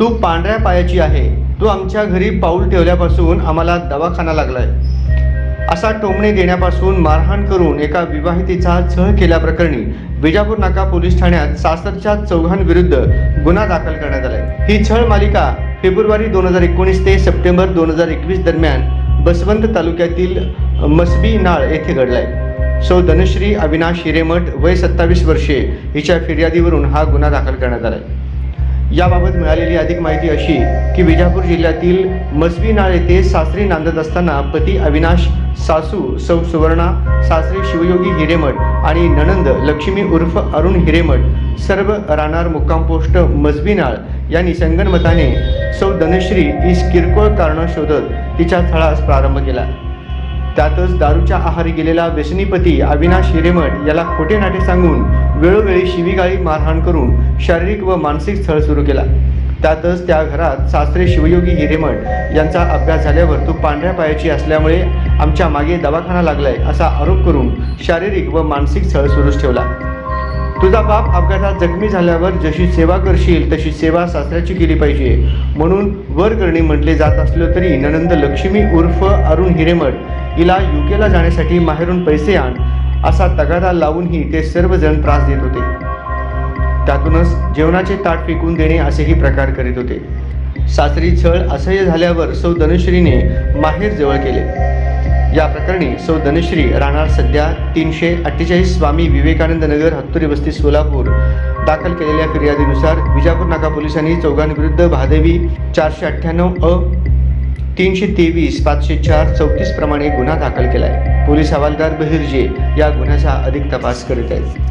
तू पांढऱ्या पायाची आहे. तू आमच्या घरी पाऊल ठेवल्यापासून आम्हाला दवाखाना लागलाय. असा टोमणे देण्यापासून मारहाण करून एका विवाहितेचा छळ केल्याप्रकरणी विजापूर नाका पोलीस ठाण्यात सासरच्या चौघांविरुद्ध गुन्हा दाखल करण्यात आलाय. ही छळ मालिका फेब्रुवारी दोन हजार एकोणीस ते सप्टेंबर दोन हजार एकवीस दरम्यान बसवंत तालुक्यातील मसबी नाळ येथे घडलाय. सौ धनश्री अविनाश हिरेमठ वय सत्तावीस वर्षे हिच्या फिर्यादीवरून हा गुन्हा दाखल करण्यात आलाय. याबाबत मिळालेली अधिक माहिती अशी की विजापूर जिल्ह्यातील मसबी नाळ येथे सासरी नांदत असताना पती अविनाश सासू सौ सुवर्णा सासरी शिवयोगी हिरेमठ आणि ननंद लक्ष्मी उर्फ अरुण हिरेमठ सर्व राहणार मुक्काम पोस्ट मसबी नाळ यांनी संगनमताने सौ धनश्री इस किरकोळ कारणं शोधत तिच्या थळास प्रारंभ केला. त्यातच दारूच्या आहारी गेलेला व्यसनीपती अविनाश हिरेमठ याला खोटे नाटे सांगून वेळोवेळी शिवीगाळी मारहाण करून शारीरिक व मानसिक छळ सुरू केला. त्यातच त्या घरात सासरे शिवयोगी हिरेमठ यांचा अभ्यास झाल्यावर तू पांढऱ्या पायाची असल्यामुळे आमच्या मागे दवाखाना लागलाय असा आरोप करून शारीरिक व मानसिक छळ सुरूच ठेवला. तुझा बाप अपघातात जखमी झाल्यावर जशी सेवा करशील तशी सेवा सासऱ्याची केली पाहिजे. म्हणून वर करणी म्हटले जात असलं तरी ननंद लक्ष्मी उर्फ अरुण हिरेमठ हिला युकेला जाण्यासाठी माहेरून पैसे आण असा तगादा लावूनही ते सर्वजण त्रास देत होते. त्यातूनच जेवणाचे ताट फेकून देणे असेही प्रकार करीत होते. सासरी छळ असह्य झाल्यावर सौ धनुश्रीने माहेर जवळ केले. या प्रकरणी सौ धनुश्री राहणार सध्या तीनशे अठ्ठेचाळीस स्वामी विवेकानंद नगर हत्तुरी वस्ती सोलापूर. दाखल केलेल्या फिर्यादीनुसार विजापूर नाका पोलिसांनी चौघांविरुद्ध भादेवी चारशे अठ्ठ्याण्णव अ तीनशे तेवीस पाचशे चार चौतीस प्रमाणे गुन्हा दाखल केला आहे पोलीस हवालदार बहिर्जे या गुन्ह्याचा अधिक तपास करीत आहेत.